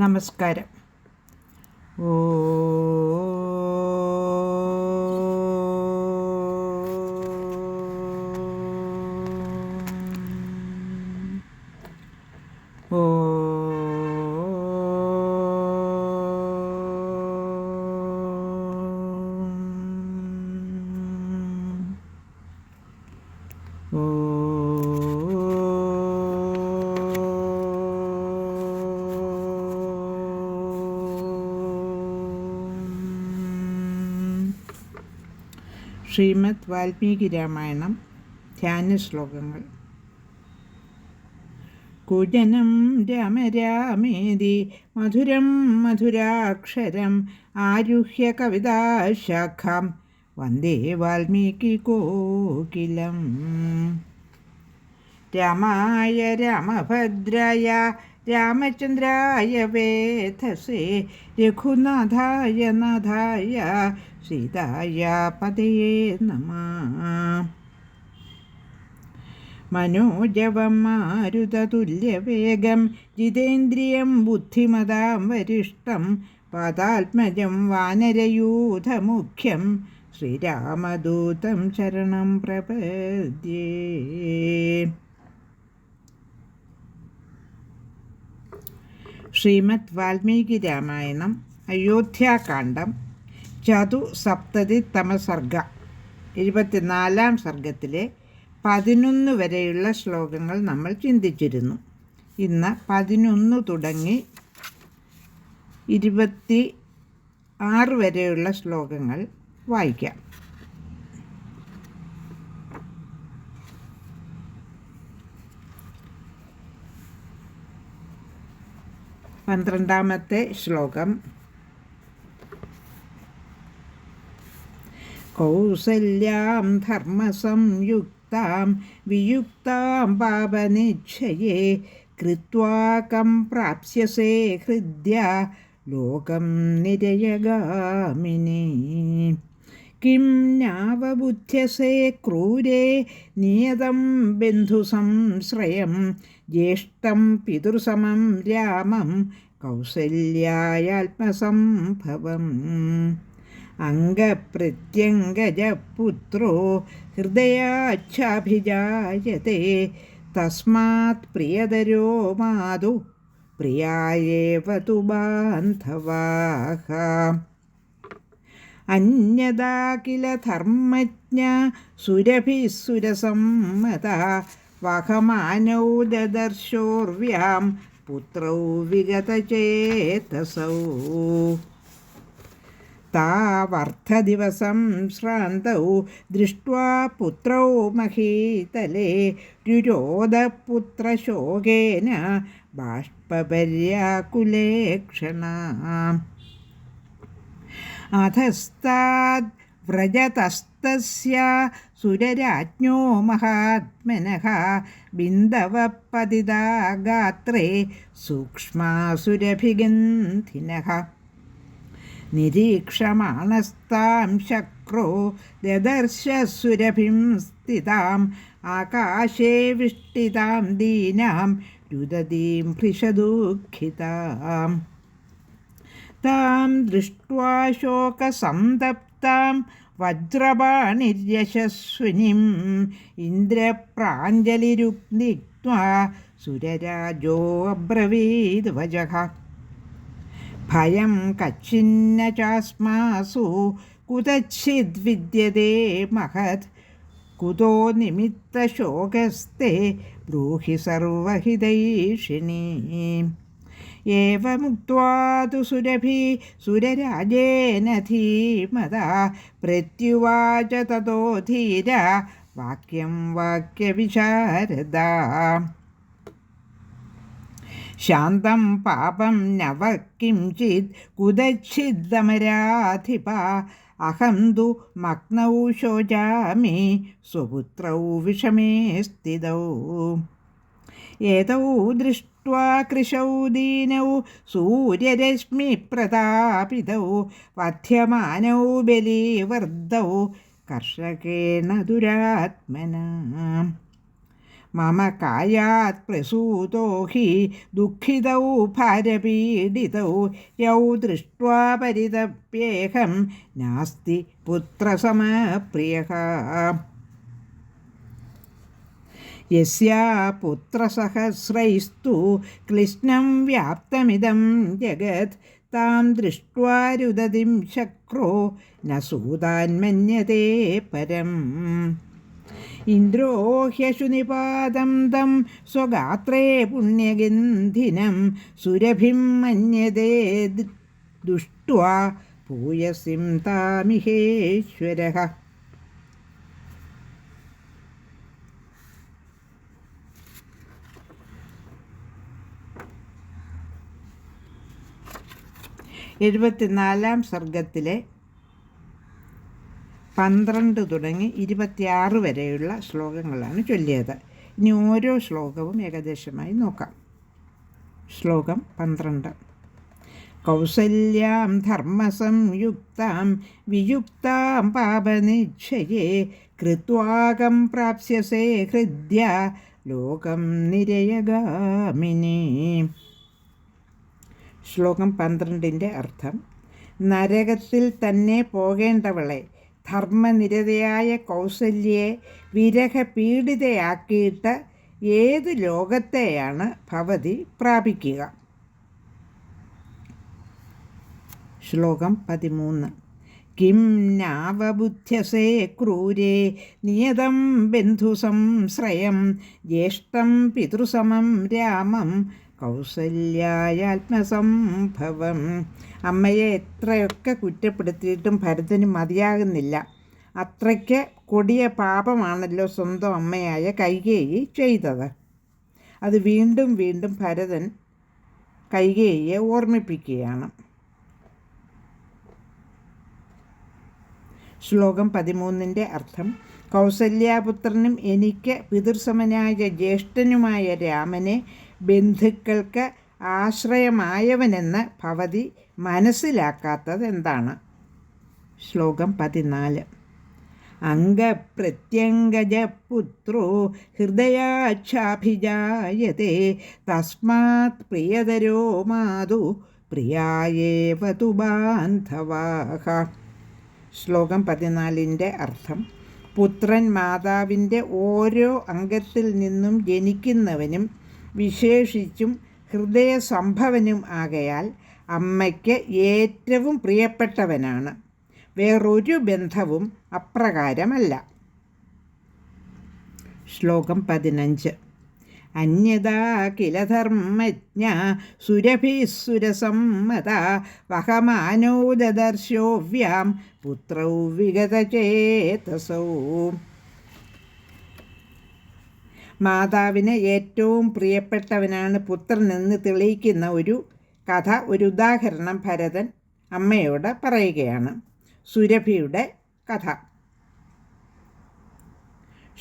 നമസ്കാരം ഓ ശ്രീമദ് വാൽമീകി രാമായണം ധ്യാന ശ്ലോകങ്ങൾ. കുജനം രാമ രാമേതി മധുരം മധുരാക്ഷരം ആരുഹ്യ കവിതാശാഖാം വന്ദേ വാൽമീകി കോകിലം. രാമായ രാമഭദ്രായ രാമചന്ദ്രായ വേധസേ രഘുനാഥായ നാഥായ സീതായ പതയേ നമ. മനോജവം മാരുതതുല്യവേഗം ജിതേന്ദ്രിയം ബുദ്ധിമതാം വരിഷ്ടം പാതാത്മജം വാനരയൂഥമുഖ്യം ശ്രീരാമദൂതം ശരണം പ്രപദ്യേ. ശ്രീമദ് വാൽമീകി രാമായണം അയോധ്യാകാന്ഡം ചതു സപ്തതി തമസർഗ ഇരുപത്തിനാലാം സർഗത്തിലെ പതിനൊന്ന് വരെയുള്ള ശ്ലോകങ്ങൾ നമ്മൾ ചിന്തിച്ചിരുന്നു. ഇന്ന് പതിനൊന്ന് തുടങ്ങി ഇരുപത്തി ആറ് വരെയുള്ള ശ്ലോകങ്ങൾ വായിക്കാം. പന്ത്രണ്ടാമത്തെ ശ്ലോകം. കൗസല്യാം ധർമ്മസംയുക്താം വിയുക്താം പാപനിച്ഛയേ കൃത്വാകം പ്രാപ്സ്യസേ ഹൃദ്യ ലോകം നിരയഗാമിനി. കിം നാവബുദ്ധ്യസേ ക്രൂരേ നിയതം ബന്ധുസംശ്രയം ജ്യേഷ്ഠം പിതൃസമം രാമം കൗസല്യാത്മസംഭവം അംഗപ്രത്യംഗജപുത്രോ ഹൃദയാച്ഛാഭിജായത്തെ തസ്മാത് പ്രിയതരോ മാതു പ്രിയേവതു ബാന്ധവാഹ. അന്യതാ കില ധർമ്മജ്ഞ സുരഭിസുരസമ്മത വഹമാനൗ ദദർശോർവ്യാം പുത്രൗ വിഗതചേതസൗ. താവർദ്ധദിവസം ശ്രാന്തൗ ദൃഷ്ട്വാ പുത്രൗ മഹീതലേ രുരോധപുത്രശോകേന ബാഷ്പപര്യാകുലേക്ഷണ. അധസ്താദ് വ്രജതസ്തസ്യ സുരരാജ്ഞോ മഹാത്മനഃ ബിന്ദവപതിതാ ഗാത്രേ സൂക്ഷ്മാസുരഭിഗന്ധിനഃ നിരീക്ഷമാണസ്താം ശക്രോ ദദർശസുരഭിം സ്ഥിതാം. ആകാശേ വിഷ്ടിതാം ദീനാം രുദതീം ഭൃഷദുഃഖിതാം താം ദൃഷ്ട്വാ ശോകസന്തപ്താം വജ്രപാണിര്യശസ്വിനിം ഇന്ദ്രപ്രാഞ്ജലിരുക്തിക്വാ സുരരാജോ അബ്രവീത് വജഃ. ഭയം കച്ചിന്ന ചാസ്മാസു കുതച്ചിദ്വിദ്യതേ മഹത്. കുതോ നിമിത്തശോകസ്തേ ബ്രൂഹി സർവഹിതൈഷിണീ. ഏവമുക്വാ തു സുരഭി സുരരാജേന ധീമത പ്രത്യുവാച തതോ ധീര. വാക്യം വാക്യവിശാരദ. ശാന്തം പാപം നവ കിഞ്ചിത് കുതച്ചിദമരാധിപ അഹം തു മഗ്നൗ ശോചാമി സ്വപുത്രൗ വിഷമേ സ്ഥിതൗ. ഏതൗ ദൃഷ്ട്വാ കൃശൗ ദീനൗ സൂര്യരശ്മിപ്രതാപിതൗ വധ്യമാനൗ ബലീവർദ്ധൗ കർഷകേണ ദുരാത്മന. മമ കായാത് പ്രസൂതോ ഹി ദുഃഖിതൗ ഭാരപീഡിതൗ യൗ ദൃഷ്ട്വാ പരിതപ്യേഹം നാസ്തി പുത്രസമപ്രിയ യസ്യാ പുത്രസഹസ്രൈസ്തു ക്ലിശ്നം വ്യാപ്തമിദം ജഗത് താം ദൃഷ്ട്വാരുദതിം ശക്രോ ന സൂതാന്മന്യതേ പരം ഇന്ദ്രോ ഹ്യശുനിപാദം തം സ്വഗാത്രേ പുണ്യഗന്ധിനം സുരഭിം മന്യതേ ദുഷ്ട്വാ പൂയസിം താമിഹേശ്വര എഴുപത്തിനാലാം സർഗത്തിലെ പന്ത്രണ്ട് തുടങ്ങി ഇരുപത്തിയാറ് വരെയുള്ള ശ്ലോകങ്ങളാണ് ചൊല്ലിയത്. ഇനി ഓരോ ശ്ലോകവും ഏകദേശമായി നോക്കാം. ശ്ലോകം പന്ത്രണ്ട്. കൗസല്യാം ധർമ്മസംയുക്താം വിയുക്താം പാപനിക്ഷയെ കൃത്വാകം പ്രാപ്സ്യസേ ഹൃദ്യ ലോകം നിരയഗാമിനി. ശ്ലോകം പന്ത്രണ്ടിന്റെ അർത്ഥം. നരകത്തിൽ തന്നെ പോകേണ്ടവളെ ധർമ്മനിരതയായ കൗസല്യെ വിരഹപീഡിതയാക്കിയിട്ട് ഏത് ലോകത്തെയാണ് ഭവതി പ്രാപിക്കുക? ശ്ലോകം പതിമൂന്ന്. കിം നാവബുദ്ധ്യസേ ക്രൂരേ നിയതം ബന്ധുസംശ്രയം ജ്യേഷ്ഠം പിതൃസമം രാമം കൗസല്യായാത്മസംഭവം അമ്മയെ എത്രയൊക്കെ കുറ്റപ്പെടുത്തിയിട്ടും ഭരതന് മതിയാകുന്നില്ല. അത്രയ്ക്ക് കൊടിയ പാപമാണല്ലോ സ്വന്തം അമ്മയായ കൈകേയി ചെയ്തത്. അത് വീണ്ടും വീണ്ടും ഭരതൻ കൈകേയിയെ ഓർമ്മിപ്പിക്കുകയാണ്. ശ്ലോകം പതിമൂന്നിന്റെ അർത്ഥം കൗസല്യാപുത്രനും എനിക്ക് പിതൃസമനായ ജ്യേഷ്ഠനുമായ രാമനെ ബന്ധുക്കൾക്ക് ആശ്രയമായവനെന്ന് ഭവതി മനസ്സിലാക്കാത്തത് എന്താണ് ശ്ലോകം പതിനാല്. അംഗപ്രത്യംഗജപുത്രോ ഹൃദയാക്ഷാഭിജായതേ തസ്മാത് പ്രിയതരോ മാതു പ്രിയായേവതു ബാന്ധവാഹ. ശ്ലോകം പതിനാലിന്റെ അർത്ഥം പുത്രൻ മാതാവിന്റെ ഓരോ അംഗത്തിൽ നിന്നും ജനിക്കുന്നവനും വിശേഷിച്ചും ഹൃദയസംഭവനും ആകയാൽ അമ്മയ്ക്ക് ഏറ്റവും പ്രിയപ്പെട്ടവനാണ്. വേറൊരു ബന്ധവും അപ്രകാരമല്ല. ശ്ലോകം പതിനഞ്ച്. അന്യതാ കില ധർമ്മജ്ഞ സുരഭിസുരസമ്മത വഹമാനോ ദദർശോവ്യാം പുത്രൗ വിഗതചേതസൗ. മാതാവിന് ഏറ്റവും പ്രിയപ്പെട്ടവനാണ് പുത്രനെന്ന് തെളിയിക്കുന്ന ഒരു കഥ ഒരു ഉദാഹരണം ഭരതൻ അമ്മയോട് പറയുകയാണ്. സുരഭിയുടെ കഥ.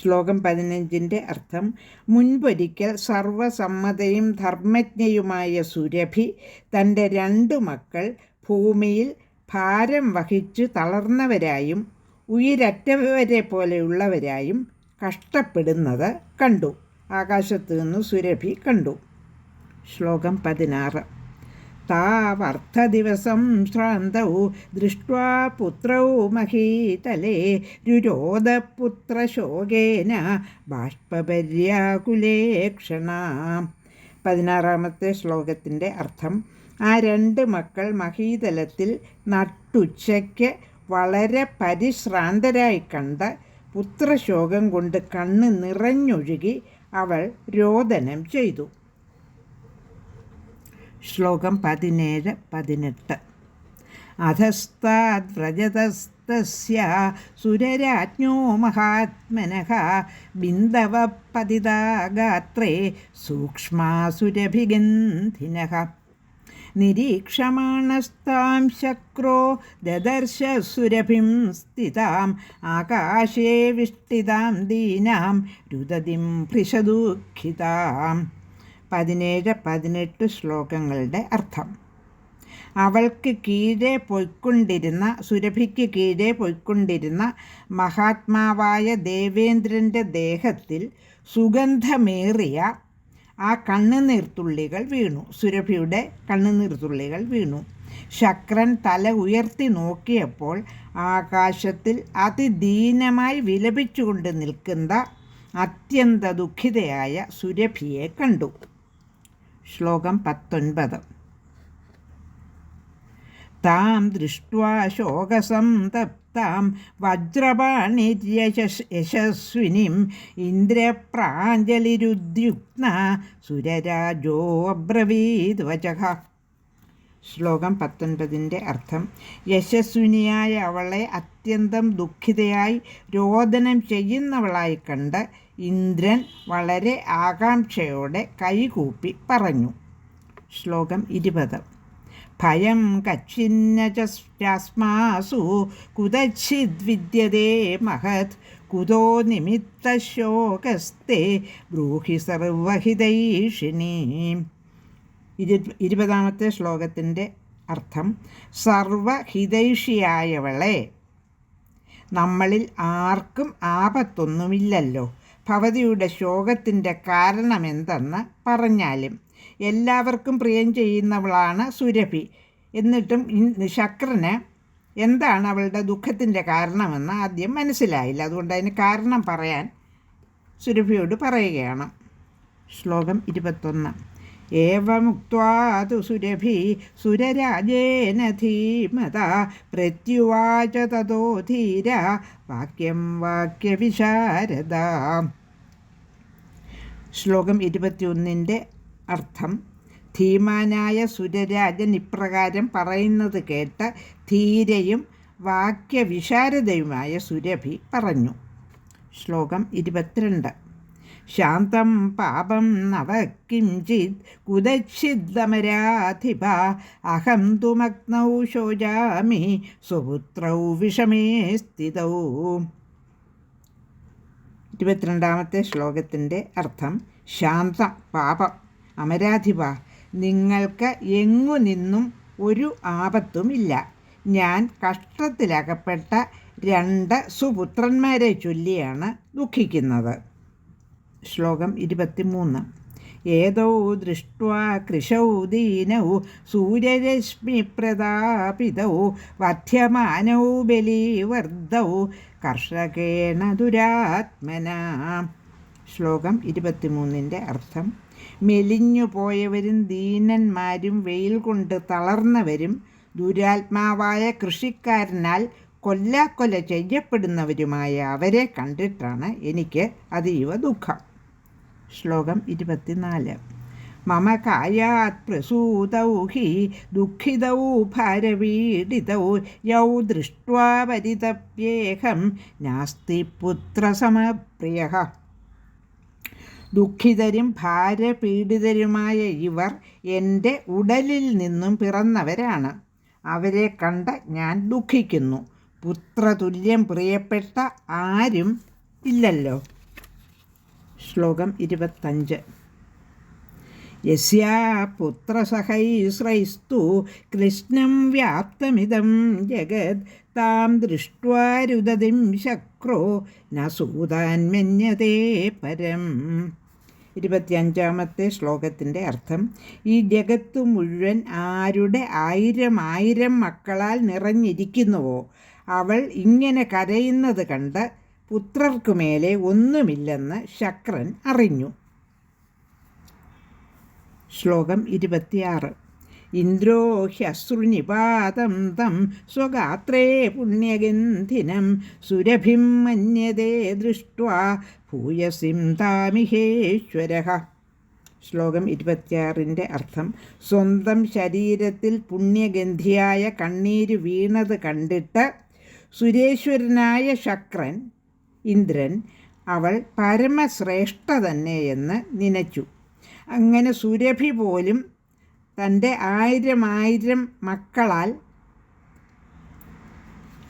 ശ്ലോകം പതിനഞ്ചിന്റെ അർത്ഥം മുൻപൊരിക്കൽ സർവസമ്മതയും ധർമ്മജ്ഞയുമായ സുരഭി തന്റെ രണ്ടു മക്കൾ ഭൂമിയിൽ ഭാരം വഹിച്ചു തളർന്നവരായും ഉയരറ്റവരെ പോലെയുള്ളവരായും കഷ്ടപ്പെടുന്നത് കണ്ടു. ആകാശത്ത് നിന്ന് സുരഭി കണ്ടു. ശ്ലോകം പതിനാറ്. താവർത്ഥദിവസം ശ്രാന്തൗ ദൃഷ്ട്വാ പുത്രൗ മഹീതലേ രുരോധപുത്രശോകേന ബാഷ്പപര്യാകുലേക്ഷണ പതിനാറാമത്തെ ശ്ലോകത്തിന്റെ അർത്ഥം ആ രണ്ട് മക്കൾ മഹീതലത്തിൽ നട്ടുച്ചയ്ക്ക് വളരെ പരിശ്രാന്തരായി കണ്ട് പുത്രശോകം കൊണ്ട് കണ്ണ് നിറഞ്ഞൊഴുകി അവൾ രോദനം ചെയ്തു. ശ്ലോകം പതിനേഴ് പതിനെട്ട്. അധസ്താദ്വ്രജതസ്തസ്യ സുരരാജ്ഞോ മഹാത്മനഃ ബിന്ദവ പതിതാഗാത്രേ സൂക്ഷ്മാസുരഭിഗന്ധിനഃ. നിരീക്ഷമാണസ്താം ശക്രോ ദദർശ സുരഭിം സ്ഥിതാം. ആകാശേ വിഷ്ടിതാം ദീനാം रुदतिं ഭൃശദുഃഖിതാം. പതിനേഴ് പതിനെട്ട് ശ്ലോകങ്ങളുടെ അർത്ഥം. അവൾക്ക് കീഴെ പൊയ്ക്കൊണ്ടിരുന്ന സുരഭിക്ക് കീഴെ പൊയ്ക്കൊണ്ടിരുന്ന മഹാത്മാവായ ദേവേന്ദ്രന്റെ ദേഹത്തിൽ സുഗന്ധമേറിയ ആ കണ്ണുനീർത്തുള്ളികൾ വീണു. സുരഭിയുടെ കണ്ണുനീർത്തുള്ളികൾ വീണു. ശക്രൻ തല ഉയർത്തി നോക്കിയപ്പോൾ ആകാശത്തിൽ അതിദീനമായി വിലപിച്ചുകൊണ്ട് നിൽക്കുന്ന അത്യന്ത ദുഃഖിതയായ സുരഭിയെ കണ്ടു. ശ്ലോകം പത്തൊൻപത്. താം ദൃഷ്ട്വാ ശോകസന്തപ്താം വജ്രപാണിര്യശസ് യശസ്വിനിം ഇന്ദ്രപ്രാഞ്ജലിരുദ്യുക്ന സുരരാജോ അബ്രവീത് വചക ശ്ലോകം പത്തൊൻപതിന്റെ അർത്ഥം യശസ്വിനിയായ അവളെ അത്യന്തം ദുഃഖിതയായി രോദനം ചെയ്യുന്നവളായി കണ്ട് ഇന്ദ്രൻ വളരെ ആകാംക്ഷയോടെ കൈകൂപ്പി പറഞ്ഞു. ശ്ലോകം ഇരുപത്. ഭയം കച്ചിന്ന ചസ്മാസു കുതച്ചിദ്വിദ്യതേ മഹത്. കുതോ നിമിത്തശോകസ്തേ ബ്രൂഹി സർവഹിതൈഷിണി. ഇരു ഇരുപതാമത്തെ ശ്ലോകത്തിന്റെ അർത്ഥം സർവഹിതൈഷിയായവളെ നമ്മളിൽ ആർക്കും ആപത്തൊന്നുമില്ലല്ലോ. ഭവതിയുടെ ശോകത്തിന്റെ കാരണമെന്തെന്ന് പറഞ്ഞാലും എല്ലാവർക്കും പ്രിയം ചെയ്യുന്നവളാണ് സുരഭി. എന്നിട്ടും ശക്രന് എന്താണ് അവളുടെ ദുഃഖത്തിന്റെ കാരണമെന്ന് ആദ്യം മനസ്സിലായില്ല. അതുകൊണ്ട് അതിന് കാരണം പറയാൻ സുരഭിയോട് പറയുകയാണ്. ശ്ലോകം ഇരുപത്തൊന്ന്. ഏവമുക്വാതു സുരഭി സുരരാജേന ധീമത പ്രത്യുവാച തതോ ധീര വാക്യം വാക്യവിശാരദ. ശ്ലോകം ഇരുപത്തിയൊന്നിന്റെ അർത്ഥം. ധീമാനായ സുരരാജൻ ഇപ്രകാരം പറയുന്നത് കേട്ട ധീരയും വാക്യവിശാരദയുമായ സുരഭി പറഞ്ഞു. ശ്ലോകം ഇരുപത്തിരണ്ട്. ശാന്തം പാപം നവ കിഞ്ചിത് കുതച്ചിദ്ദമരാധിപ അഹം തുമഗ്നൗ ശോചാമി സ്വപുത്രൗ വിഷമേ സ്ഥിതൗ. ഇരുപത്തിരണ്ടാമത്തെ ശ്ലോകത്തിന്റെ അർത്ഥം ശാന്ത പാപം. അമരാധിപ നിങ്ങൾക്ക് എങ്ങു നിന്നും ഒരു ആപത്തുമില്ല ഞാൻ കഷ്ടത്തിലകപ്പെട്ട രണ്ട് സുപുത്രന്മാരെ ചൊല്ലിയാണ് ദുഃഖിക്കുന്നത്. ശ്ലോകം ഇരുപത്തിമൂന്ന്. ഏതോ ദൃഷ്ട്വാ കൃഷൗ ദീനൗ സൂര്യരശ്മിപ്രതാപിതൗ വധ്യമാനൗ ബലീവർദ്ധൗ കർഷകേണ ദുരാത്മന. ശ്ലോകം ഇരുപത്തിമൂന്നിന്റെ അർത്ഥം മെലിഞ്ഞു പോയവരും ദീനന്മാരും വെയിൽ കൊണ്ട് തളർന്നവരും ദുരാത്മാവായ കൃഷിക്കാരനാൽ കൊല്ലാക്കൊല ചെയ്യപ്പെടുന്നവരുമായ അവരെ കണ്ടിട്ടാണ് എനിക്ക് അതീവ ദുഃഖം. ശ്ലോകം ഇരുപത്തിനാല്. മമ കായാത് പ്രസൂതൗ ദുഃഖിതൗ ഭാരപീഡിതൗ യൗ ദൃഷ്ട്വാ പരിതപ്യേഹം നാസ്തി പുത്രസമപ്രിയ. ദുഃഖിതരും ഭാരപീഡിതരുമായ ഇവർ എന്റെ ഉടലിൽ നിന്നും പിറന്നവരാണ്. അവരെ കണ്ട് ഞാൻ ദുഃഖിക്കുന്നു. പുത്രതുല്യം പ്രിയപ്പെട്ട ആരും ഇല്ലല്ലോ. ശ്ലോകം ഇരുപത്തഞ്ച്. യസ്യാ കൃഷ്ണം വ്യാപ്തമിതം ജഗത് താം ദൃഷ്ട്വാരുദതിം ശക്രോ ന സൂതാൻമന്യതേ പരം. ഇരുപത്തിയഞ്ചാമത്തെ ശ്ലോകത്തിന്റെ അർത്ഥം ഈ ജഗത്ത് മുഴുവൻ ആരുടെ ആയിരം ആയിരം മക്കളാൽ നിറഞ്ഞിരിക്കുന്നുവോ അവൾ ഇങ്ങനെ കരയുന്നത് കണ്ട് പുത്രർക്കുമേലെ ഒന്നുമില്ലെന്ന് ശക്രൻ അറിഞ്ഞു. ശ്ലോകം ഇരുപത്തിയാറ്. ഇന്ദ്രോ ഹ്യശ്രുനിപാതം തം സ്വഗാത്രേ പുണ്യഗന്ധിനം സുരഭിം മന്യതേ ദൃഷ്ട്വാ ഭൂയസിം താമിഹേശ്വര. ശ്ലോകം ഇരുപത്തിയാറിന്റെ അർത്ഥം സ്വന്തം ശരീരത്തിൽ പുണ്യഗന്ധിയായ കണ്ണീര് വീണത് കണ്ടിട്ട് സുരേശ്വരനായ ശക്രൻ ഇന്ദ്രൻ അവൾ പരമശ്രേഷ്ഠ തന്നെയെന്ന് നനച്ചു. അങ്ങനെ സുരഭി പോലും തന്റെ ആയിരം ആയിരം മക്കളാൽ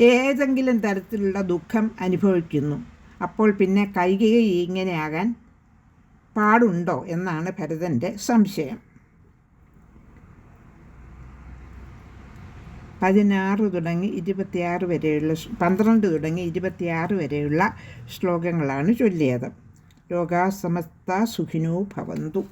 ഏതെങ്കിലും തരത്തിലുള്ള ദുഃഖം അനുഭവിക്കുന്നു. അപ്പോൾ പിന്നെ കൈകൈ ഇങ്ങനെയാകാൻ പാടുണ്ടോ എന്നാണ് ഭരതന്റെ സംശയം. പതിനാറ് തുടങ്ങി ഇരുപത്തിയാറ് വരെയുള്ള പന്ത്രണ്ട് തുടങ്ങി ഇരുപത്തിയാറ് വരെയുള്ള ശ്ലോകങ്ങളാണ് ചൊല്ലിയത്. ലോകാസമസ്ത സുഖിനോ ഭവന്തു.